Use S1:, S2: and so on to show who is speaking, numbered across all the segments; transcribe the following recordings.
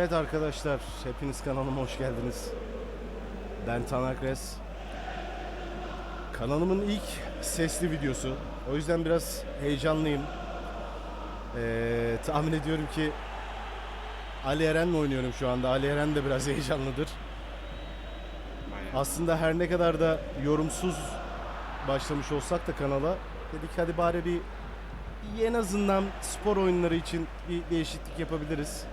S1: Evet arkadaşlar, hepiniz kanalıma hoş geldiniz. Ben Tanak Res. Kanalımın ilk sesli videosu. O yüzden biraz heyecanlıyım. Ee, tahmin ediyorum ki Ali Eren'le oynuyorum şu anda. Ali Eren de biraz heyecanlıdır. Aslında her ne kadar da yorumsuz başlamış olsak da kanala dedik hadi bari bir en azından spor oyunları için bir değişiklik yapabiliriz.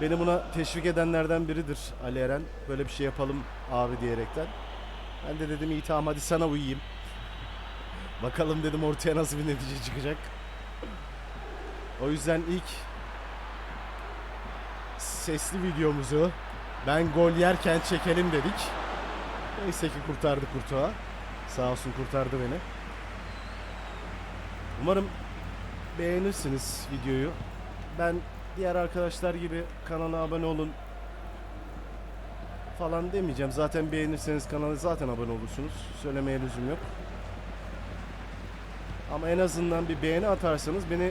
S1: Beni buna teşvik edenlerden biridir Ali Eren. Böyle bir şey yapalım abi diyerekten. Ben de dedim iyi tamam hadi sana uyuyayım. Bakalım dedim ortaya nasıl bir netice çıkacak. O yüzden ilk sesli videomuzu ben gol yerken çekelim dedik. Neyse ki kurtardı Kurtuğa. Sağ olsun kurtardı beni. Umarım beğenirsiniz videoyu. Ben diğer arkadaşlar gibi kanala abone olun falan demeyeceğim. Zaten beğenirseniz kanala zaten abone olursunuz. Söylemeye lüzum yok. Ama en azından bir beğeni atarsanız beni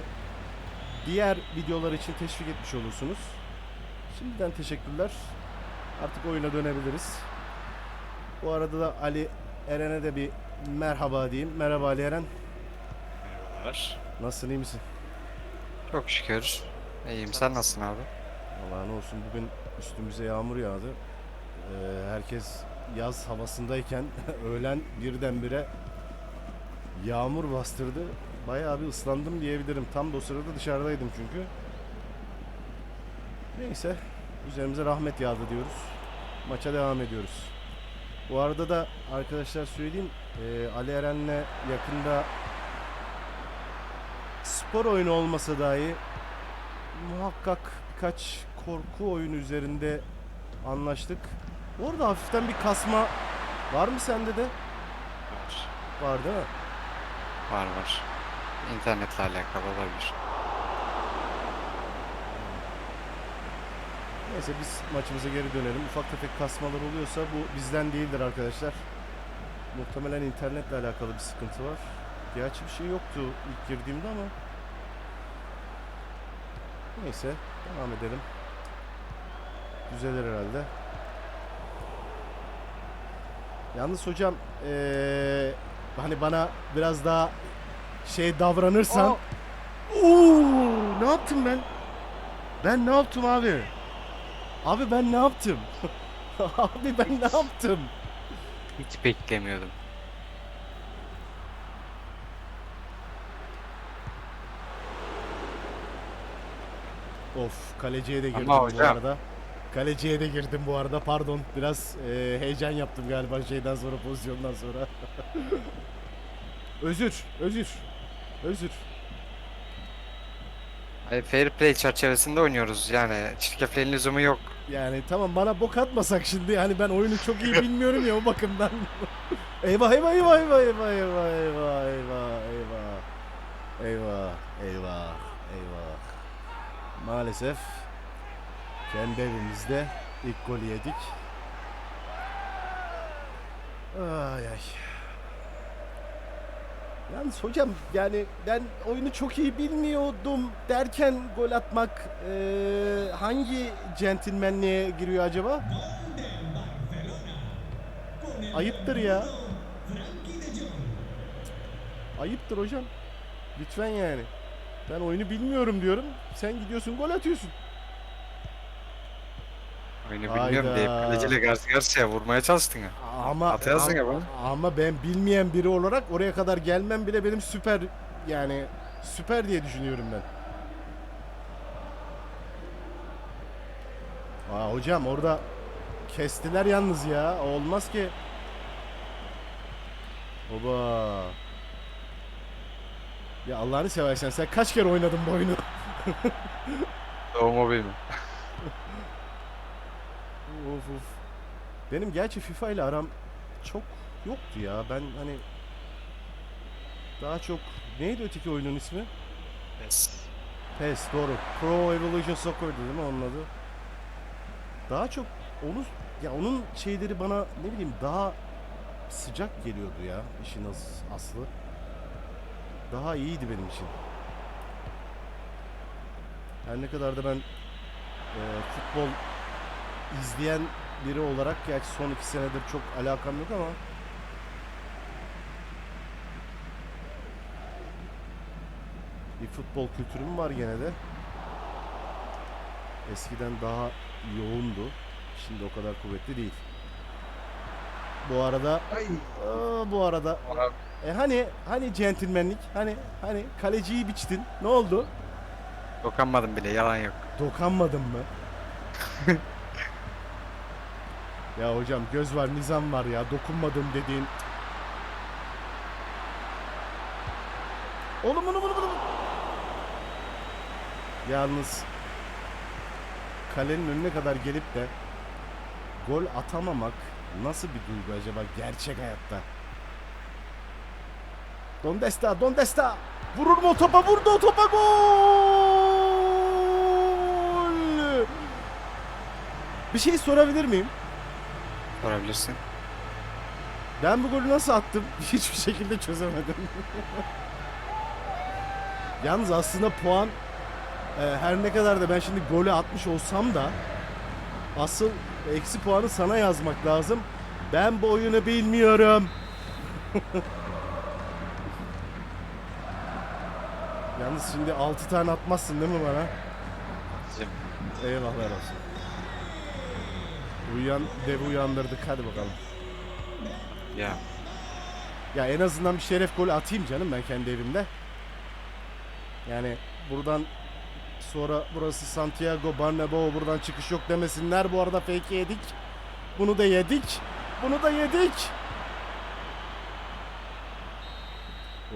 S1: diğer videolar için teşvik etmiş olursunuz. Şimdiden teşekkürler. Artık oyuna dönebiliriz. Bu arada da Ali Eren'e de bir merhaba diyeyim. Merhaba Ali Eren.
S2: Merhabalar.
S1: Nasılsın iyi misin?
S2: Çok şükür. İyiyim. Sen nasılsın abi?
S1: Vallahi ne olsun bugün üstümüze yağmur yağdı. Ee, herkes yaz havasındayken öğlen birdenbire yağmur bastırdı. Bayağı bir ıslandım diyebilirim. Tam da o sırada dışarıdaydım çünkü. Neyse üzerimize rahmet yağdı diyoruz. Maça devam ediyoruz. Bu arada da arkadaşlar söyleyeyim ee, Ali Eren'le yakında spor oyunu olmasa dahi muhakkak birkaç korku oyunu üzerinde anlaştık. Orada hafiften bir kasma var mı sende de?
S2: Var.
S1: Var değil mi?
S2: Var var. İnternetle alakalı olabilir.
S1: Neyse biz maçımıza geri dönelim. Ufak tefek kasmalar oluyorsa bu bizden değildir arkadaşlar. Muhtemelen internetle alakalı bir sıkıntı var. Gerçi bir şey yoktu ilk girdiğimde ama. Neyse devam edelim. Düzelir herhalde. Yalnız hocam eee, hani bana biraz daha şey davranırsan. Oo, ne yaptım ben? Ben ne yaptım abi? Abi ben ne yaptım? abi ben ne yaptım?
S2: Hiç beklemiyordum.
S1: Of kaleciye de
S2: Ama
S1: girdim bu
S2: hocam-
S1: arada. Kaleciye de girdim bu arada pardon. Biraz e, heyecan yaptım galiba şeyden sonra pozisyondan sonra. özür, özür, özür.
S2: Hayır, fair play çerçevesinde oynuyoruz. Yani çirkefliğin lüzumu yok.
S1: Yani tamam bana bok atmasak şimdi yani ben oyunu çok iyi bilmiyorum ya o bakımdan. eyvah eyvah eyvah eyvah eyvah eyvah eyvah eyvah maalesef kendi evimizde ilk golü yedik. Ay ay. Yalnız hocam yani ben oyunu çok iyi bilmiyordum derken gol atmak eee, hangi centilmenliğe giriyor acaba? Ayıptır ya. Ayıptır hocam. Lütfen yani. Ben oyunu bilmiyorum diyorum. Sen gidiyorsun gol atıyorsun.
S2: Oyunu
S1: Hayda.
S2: bilmiyorum diye kaleciyle karşı karşıya vurmaya çalıştın ya.
S1: Ama
S2: Atarsın ya
S1: ama,
S2: bana.
S1: ama ben bilmeyen biri olarak oraya kadar gelmem bile benim süper yani süper diye düşünüyorum ben. Aa hocam orada kestiler yalnız ya. Olmaz ki. Oba. Ya Allah'ını seversen sen kaç kere oynadın bu oyunu?
S2: Mobil mi?
S1: Of of. Benim gerçi FIFA ile aram çok yoktu ya. Ben hani daha çok neydi öteki oyunun ismi?
S2: Yes.
S1: PES doğru. Pro Evolution Soccer'dı değil mi onun adı? Daha çok onu ya onun şeyleri bana ne bileyim daha sıcak geliyordu ya işin as- aslı. Daha iyiydi benim için. Her ne kadar da ben e, futbol izleyen biri olarak gerçi son iki senedir çok alakam yok ama bir futbol kültürüm var gene de. Eskiden daha yoğundu. Şimdi o kadar kuvvetli değil. Bu arada. Aa, bu arada. E hani hani centilmenlik hani hani kaleciyi biçtin. Ne oldu?
S2: Dokanmadım bile yalan yok.
S1: dokanmadın mı? Ya hocam göz var nizam var ya. Dokunmadım dediğin. Oğlum bunu bunu bunu. Yalnız kalenin önüne kadar gelip de gol atamamak nasıl bir duygu acaba gerçek hayatta Don Desta, Don Desta. Vurur mu o topa? Vurdu o topa gol! Bir şey sorabilir miyim?
S2: Sorabilirsin.
S1: Ben bu golü nasıl attım? Hiçbir şekilde çözemedim. Yalnız aslında puan e, her ne kadar da ben şimdi golü atmış olsam da asıl eksi puanı sana yazmak lazım. Ben bu oyunu bilmiyorum. Yalnız şimdi 6 tane atmazsın değil mi bana?
S2: Bizim
S1: Eyvahlar olsun. Uyuyan dev uyandırdık hadi bakalım.
S2: ya
S1: Ya en azından bir şeref golü atayım canım ben kendi evimde. Yani buradan sonra burası Santiago Bernabéu buradan çıkış yok demesinler. Bu arada fake yedik. Bunu da yedik. Bunu da yedik.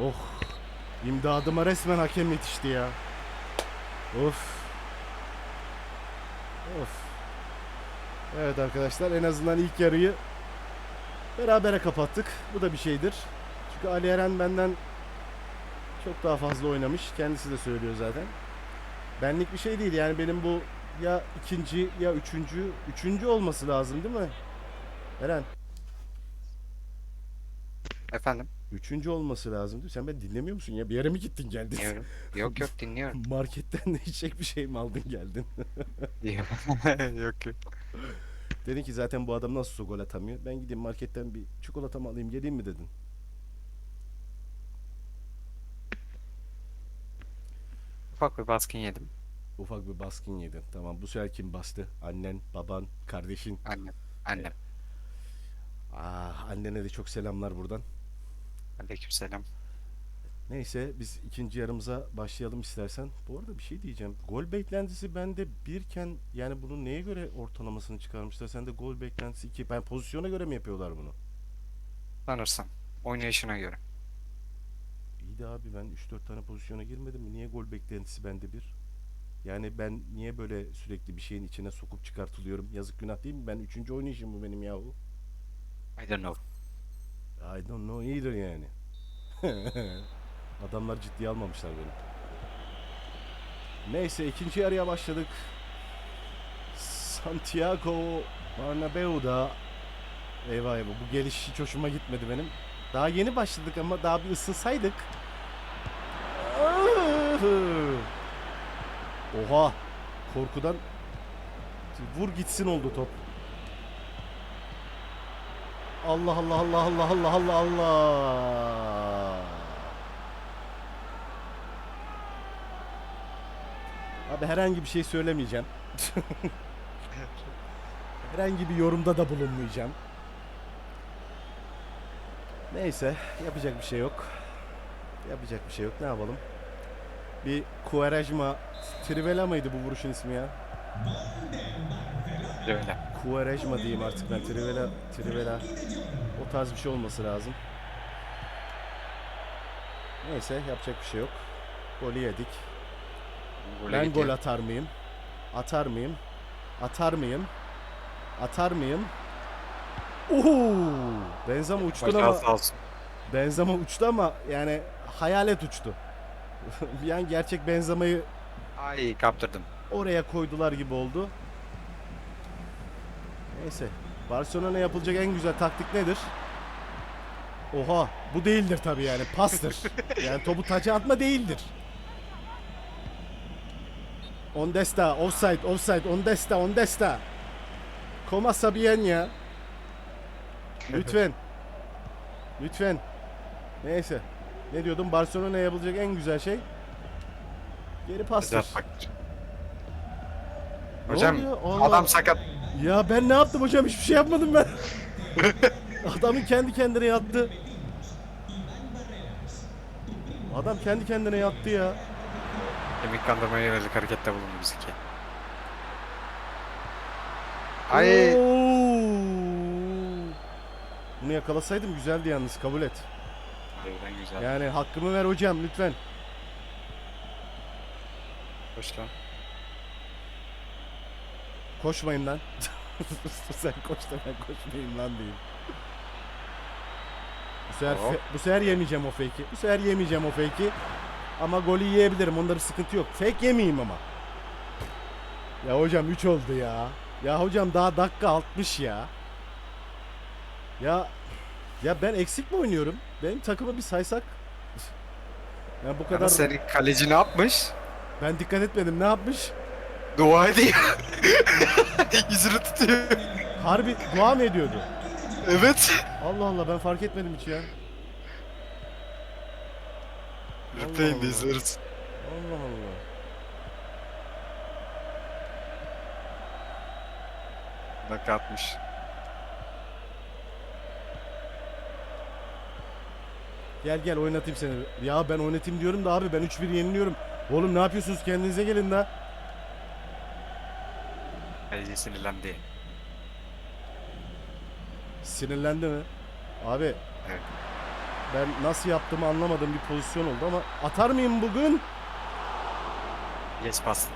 S1: Oh. İmdadıma resmen hakem yetişti ya. Of. Of. Evet arkadaşlar en azından ilk yarıyı berabere kapattık. Bu da bir şeydir. Çünkü Ali Eren benden çok daha fazla oynamış. Kendisi de söylüyor zaten. Benlik bir şey değil yani benim bu ya ikinci ya üçüncü, üçüncü olması lazım değil mi? Eren,
S2: efendim.
S1: üçüncü olması lazım değil mi? Sen beni dinlemiyor musun ya? Bir yere mi gittin geldin?
S2: Dinliyorum. yok yok dinliyorum.
S1: Marketten de içecek bir şey mi aldın geldin?
S2: yok yok.
S1: dedin ki zaten bu adam nasıl gol atamıyor. Ben gideyim marketten bir çikolata mı alayım geleyim mi dedin.
S2: Ufak bir baskın yedim.
S1: Ufak bir baskın yedin. Tamam bu sefer kim bastı? Annen, baban, kardeşin.
S2: Annem. Annem.
S1: Ah, annene de çok selamlar buradan.
S2: Aleykümselam.
S1: Neyse biz ikinci yarımıza başlayalım istersen. Bu arada bir şey diyeceğim. Gol beklentisi bende birken yani bunu neye göre ortalamasını çıkarmışlar? Sen de gol beklentisi iki. Ben pozisyona göre mi yapıyorlar bunu?
S2: Sanırsam. Oynayışına göre.
S1: De abi ben 3-4 tane pozisyona girmedim mi? Niye gol beklentisi bende bir? Yani ben niye böyle sürekli bir şeyin içine sokup çıkartılıyorum? Yazık günah değil mi? Ben üçüncü oynayışım bu benim yahu.
S2: I don't know.
S1: I don't know either yani. Adamlar ciddiye almamışlar beni. Neyse ikinci yarıya başladık. Santiago Bernabeu'da Eyvah eyvah bu geliş hiç hoşuma gitmedi benim. Daha yeni başladık ama daha bir ısınsaydık. Oha korkudan vur gitsin oldu top. Allah Allah Allah Allah Allah Allah Allah. Abi herhangi bir şey söylemeyeceğim. herhangi bir yorumda da bulunmayacağım. Neyse yapacak bir şey yok. Yapacak bir şey yok. Ne yapalım? Bir Quaresma Trivela mıydı bu vuruşun ismi ya?
S2: Öyle.
S1: Quaresma diyeyim artık ben. Trivela, Trivela. O tarz bir şey olması lazım. Neyse yapacak bir şey yok. Golü yedik.
S2: Gole
S1: ben gol atar mıyım? Atar mıyım? Atar mıyım? Atar mıyım? Uhu! Benzema uçtu ama. Benzema uçtu ama yani hayalet uçtu. Bir an gerçek Benzema'yı
S2: Ay kaptırdım.
S1: oraya koydular gibi oldu. Neyse. Barcelona'ya yapılacak en güzel taktik nedir? Oha bu değildir tabii yani pastır. yani topu taça atma değildir. On desta, offside, offside, on desta, on desta. Koma Sabiyen ya. Lütfen. Lütfen. Neyse. Ne diyordum? Barcelona'ya yapılacak en güzel şey geri pastır. Ne
S2: Hocam
S1: oluyor? Allah-
S2: adam sakat.
S1: Ya ben ne yaptım hocam? Hiçbir şey yapmadım ben. Adamın kendi kendine yattı. Adam kendi kendine yattı ya.
S2: Kemik kandırmaya yönelik harekette bulundu bizimki. Ay
S1: Oo. Bunu yakalasaydım güzeldi yalnız kabul et.
S2: Harbiden güzel.
S1: Yani hakkımı ver hocam lütfen.
S2: Hoş lan.
S1: Koşmayın lan. Sen koş da ben koşmayayım lan diyeyim. Bu sefer,
S2: Hop.
S1: fe- bu sefer yemeyeceğim o fake'i. Bu sefer yemeyeceğim o fake'i. Ama golü yiyebilirim. Onda bir sıkıntı yok. Fake yemeyeyim ama. Ya hocam 3 oldu ya. Ya hocam daha dakika 60 ya. Ya ya ben eksik mi oynuyorum? Benim takımı bir saysak. Ya bu kadar
S2: Ama senin kaleci ne yapmış?
S1: ben dikkat etmedim. Ne yapmış?
S2: Dua ediyor. Yüzünü tutuyor.
S1: Harbi dua mı ediyordu?
S2: Evet.
S1: Allah Allah ben fark etmedim hiç ya.
S2: Replay'inde
S1: Allah.
S2: izleriz.
S1: Allah Allah.
S2: Dakika atmış.
S1: Gel gel oynatayım seni. Ya ben oynatayım diyorum da abi ben 3-1 yeniliyorum. Oğlum ne yapıyorsunuz kendinize gelin la.
S2: Kaleci sinirlendi.
S1: Sinirlendi mi? Abi
S2: Evet.
S1: ben nasıl yaptığımı anlamadığım bir pozisyon oldu ama atar mıyım bugün?
S2: Geç pas.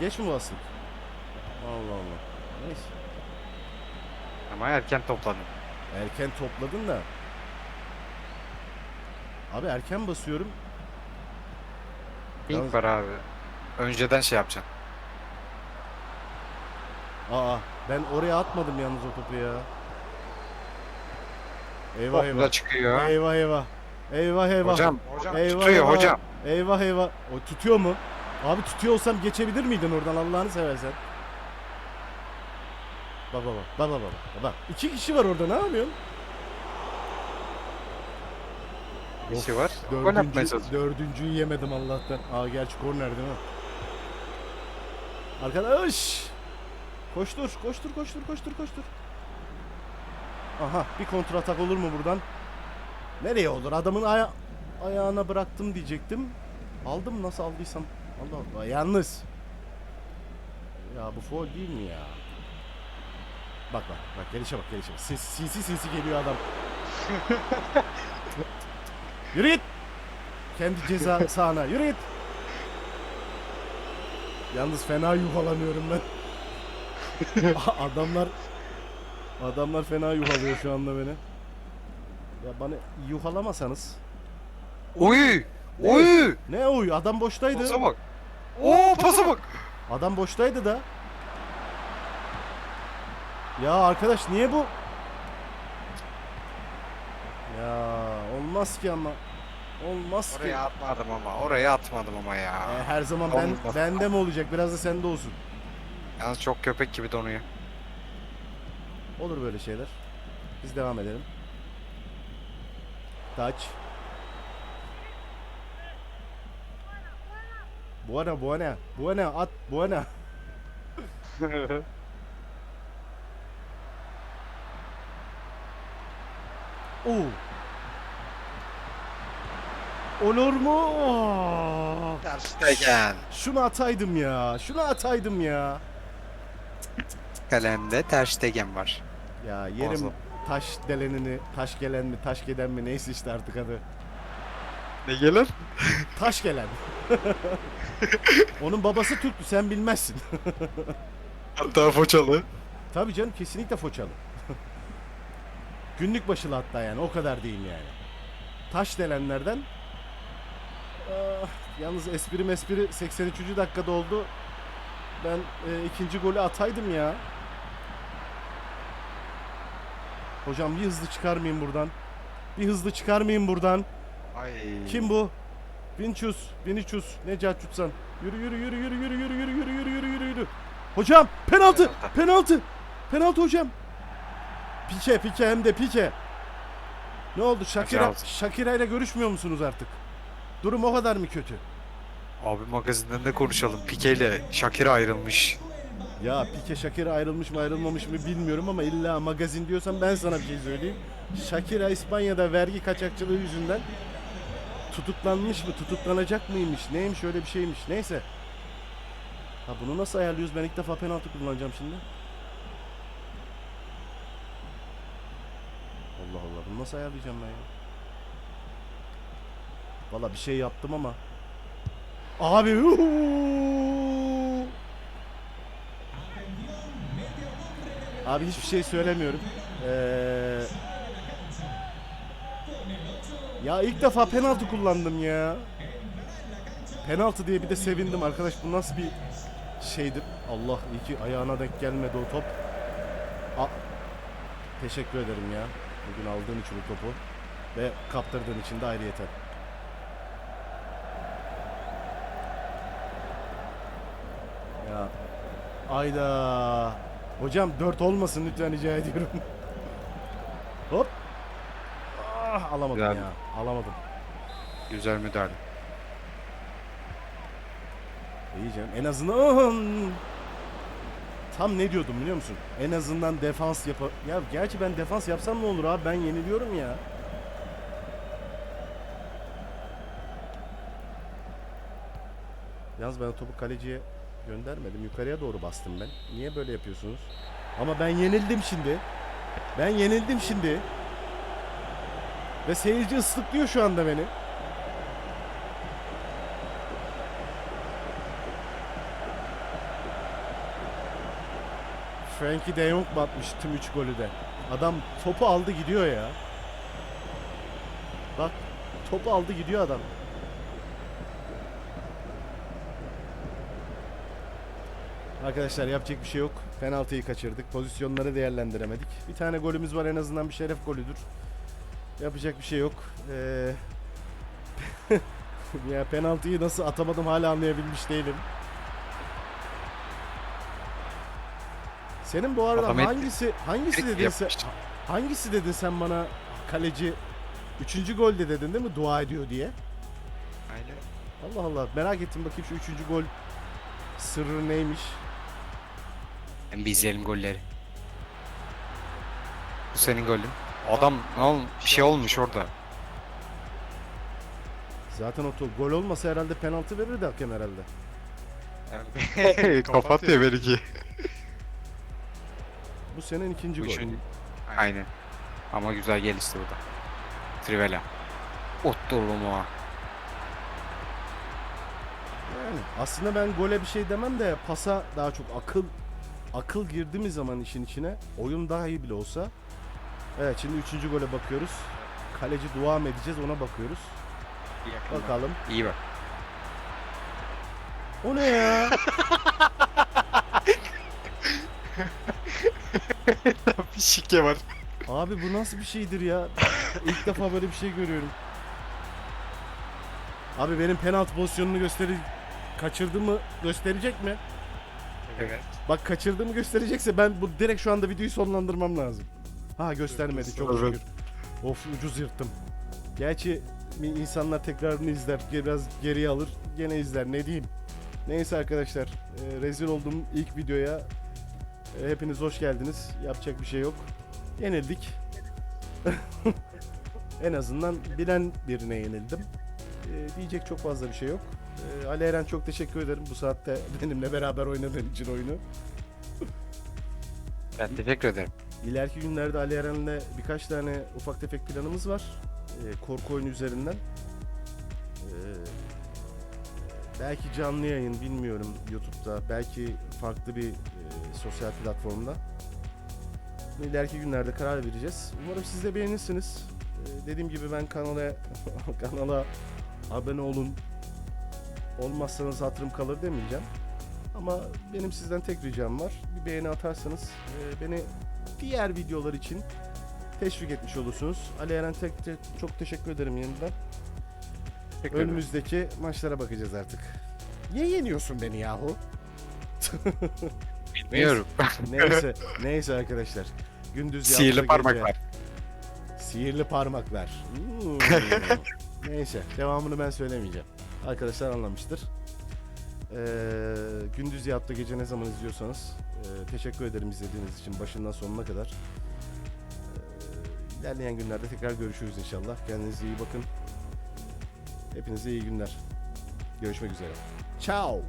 S1: Geç mi bastık? Allah Allah. Neyse.
S2: Ama erken topladın.
S1: Erken topladın da. Abi erken basıyorum. Yalnız-
S2: İlk var abi. Önceden şey yapacaksın.
S1: Aa ben oraya atmadım yalnız o topu ya. Eyvah
S2: da
S1: eyvah.
S2: çıkıyor.
S1: Eyvah eyvah. Eyvah eyvah.
S2: Hocam, hocam
S1: Eyvah
S2: tutuyor
S1: eyvah.
S2: hocam.
S1: Eyvah eyvah. O tutuyor mu? Abi tutuyor olsam geçebilir miydin oradan Allah'ını seversen? Bak. Bak bak bak. Bak. İki kişi var orada ne yapıyorsun?
S2: Şey var. Gol atmaya
S1: Dördüncü,
S2: çalışıyor.
S1: dördüncüyü yemedim Allah'tan. Aa gerçi korner değil mi? Arkadaş. Koştur, koştur, koştur, koştur, koştur. Aha, bir kontra atak olur mu buradan? Nereye olur? Adamın aya ayağına bıraktım diyecektim. Aldım nasıl aldıysam. Allah Allah. Yalnız. Ya bu foul değil mi ya? Bak bak bak gelişe bak gelişe. Sinsi sinsi, sinsi geliyor adam. Yürü git. Kendi ceza sahana. Yürü git. Yalnız fena yuhalanıyorum ben. adamlar adamlar fena yuhalıyor şu anda beni. Ya bana yuhalamasanız.
S2: Oy! Oy!
S1: Ne oy adam boştaydı.
S2: Pasa bak. Oo pasa bak.
S1: Adam boştaydı da. Ya arkadaş niye bu? Ya olmaz ki ama. Olmaz ki.
S2: Oraya atmadım ama. Oraya atmadım ama ya.
S1: E, her zaman ben
S2: Olmaz.
S1: bende mi olacak? Biraz da sende olsun.
S2: Yalnız çok köpek gibi donuyor.
S1: Olur böyle şeyler. Biz devam edelim. Taç. Buena buena. Buena at buena. Oo. Olur mu? Aa.
S2: Terstegen.
S1: Şunu ataydım ya. Şunu ataydım ya.
S2: Kalemde Terstegen var.
S1: Ya yerim
S2: Muazzam.
S1: taş delenini, taş gelen mi, taş gelen mi neyse işte artık adı.
S2: Ne gelir?
S1: Taş gelen. Onun babası Türktü sen bilmezsin.
S2: Hatta foçalı.
S1: Tabii canım kesinlikle Foçalı. Günlük başılı hatta yani o kadar diyeyim yani. Taş delenlerden. Ah, yalnız espri mespri 83. dakikada oldu. Ben e, ikinci golü ataydım ya. Hocam bir hızlı çıkarmayayım buradan. Bir hızlı çıkarmayayım buradan.
S2: Ay.
S1: Kim bu? Vinicius, Vinicius. Ne cahçutsan. Yürü yürü yürü yürü yürü yürü yürü yürü yürü yürü yürü yürü. Hocam penaltı,
S2: Penaltı.
S1: penaltı. Penaltı hocam. Pike, Pike hem de Pike. Ne oldu?
S2: Penaltı.
S1: Shakira ile görüşmüyor musunuz artık? Durum o kadar mı kötü?
S2: Abi magazinden de konuşalım. Pike ile Shakira ayrılmış.
S1: Ya Pike Shakira ayrılmış mı ayrılmamış mı bilmiyorum ama illa magazin diyorsan ben sana bir şey söyleyeyim. Shakira İspanya'da vergi kaçakçılığı yüzünden tutuklanmış mı tutuklanacak mıymış neymiş öyle bir şeymiş neyse. Ha bunu nasıl ayarlıyoruz ben ilk defa penaltı kullanacağım şimdi. Allah Allah bunu nasıl ayarlayacağım ben ya. Valla bir şey yaptım ama. Abi uuu. Abi hiçbir şey söylemiyorum. Ee, ya ilk defa penaltı kullandım ya. Penaltı diye bir de sevindim arkadaş. Bu nasıl bir şeydir? Allah iyi ki ayağına denk gelmedi o top. A- Teşekkür ederim ya. Bugün aldığın için bu topu. Ve kaptırdığın için de ayrıyeten. Ya. Ayda. Hocam 4 olmasın lütfen rica ediyorum. Hop. Ah, alamadım
S2: Güzel.
S1: ya. Alamadım.
S2: Güzel müdahale.
S1: İyi canım. En azından tam ne diyordum biliyor musun? En azından defans yap. Ya gerçi ben defans yapsam ne olur abi? Ben yeniliyorum ya. Yalnız ben topu kaleciye göndermedim. Yukarıya doğru bastım ben. Niye böyle yapıyorsunuz? Ama ben yenildim şimdi. Ben yenildim şimdi. Ve seyirci ıslıklıyor şu anda beni. Frankie de Jong batmış tüm 3 golü de. Adam topu aldı gidiyor ya. Bak topu aldı gidiyor adam. Arkadaşlar yapacak bir şey yok. Penaltıyı kaçırdık. Pozisyonları değerlendiremedik. Bir tane golümüz var en azından bir şeref golüdür. Yapacak bir şey yok. Ee, ya penaltıyı nasıl atamadım hala anlayabilmiş değilim. Senin bu arada
S2: Adam
S1: hangisi hangisi dedin sen? Hangisi dedin sen bana kaleci üçüncü golde dedin değil mi dua ediyor diye?
S2: Aynen.
S1: Allah Allah merak ettim bakayım şu üçüncü gol sırrı neymiş?
S2: Hem bir izleyelim golleri. Bu senin golün. Adam ne ol bir şey olmuş orada.
S1: Zaten o to- gol olmasa herhalde penaltı verirdi hakem herhalde.
S2: Kapat ya belki.
S1: Bu senin ikinci
S2: Bu
S1: gol.
S2: üçün- Aynen. Ama güzel gelişti burada. Trivela. Otturdum o.
S1: Yani aslında ben gole bir şey demem de pasa daha çok akıl akıl girdi mi zaman işin içine oyun daha iyi bile olsa. Evet şimdi üçüncü gole bakıyoruz. Kaleci dua mı edeceğiz ona bakıyoruz. Bakalım.
S2: İyi bak.
S1: O ne ya?
S2: bir şike var.
S1: Abi bu nasıl bir şeydir ya? İlk defa böyle bir şey görüyorum. Abi benim penaltı pozisyonunu gösteri kaçırdığımı gösterecek mi?
S2: Evet.
S1: Bak kaçırdığımı gösterecekse ben bu direkt şu anda videoyu sonlandırmam lazım. Ha göstermedi çok şükür. Of ucuz yırttım. Gerçi insanlar tekrarını izler, biraz geriye alır, gene izler ne diyeyim. Neyse arkadaşlar, e, rezil olduğum ilk videoya e, hepiniz hoş geldiniz. Yapacak bir şey yok. Yenildik. en azından bilen birine yenildim. E, diyecek çok fazla bir şey yok. E, Ali Eren çok teşekkür ederim bu saatte benimle beraber oynadığın için oyunu.
S2: Ben teşekkür ederim.
S1: İleriki günlerde Ali Eren'le birkaç tane ufak tefek planımız var. Ee, korku oyunu üzerinden. Ee, belki canlı yayın bilmiyorum YouTube'da. Belki farklı bir e, sosyal platformda. İleriki günlerde karar vereceğiz. Umarım siz de beğenirsiniz. Ee, dediğim gibi ben kanala kanala abone olun. Olmazsanız hatırım kalır demeyeceğim. Ama benim sizden tek ricam var. Bir beğeni atarsanız e, beni diğer videolar için teşvik etmiş olursunuz. Ali Eren tek, çok teşekkür ederim yeniden.
S2: Teşekkür ederim.
S1: Önümüzdeki maçlara bakacağız artık. Niye yeniyorsun beni yahu?
S2: Bilmiyorum.
S1: Neyse, neyse arkadaşlar. Gündüz
S2: Sihirli parmaklar.
S1: Sihirli parmaklar. Neyse, devamını ben söylemeyeceğim. Arkadaşlar anlamıştır. Ee, gündüz yaptığı gece ne zaman izliyorsanız e, teşekkür ederim izlediğiniz için başından sonuna kadar. Ee, ilerleyen günlerde tekrar görüşürüz inşallah. Kendinize iyi bakın. Hepinize iyi günler. Görüşmek üzere. Ciao.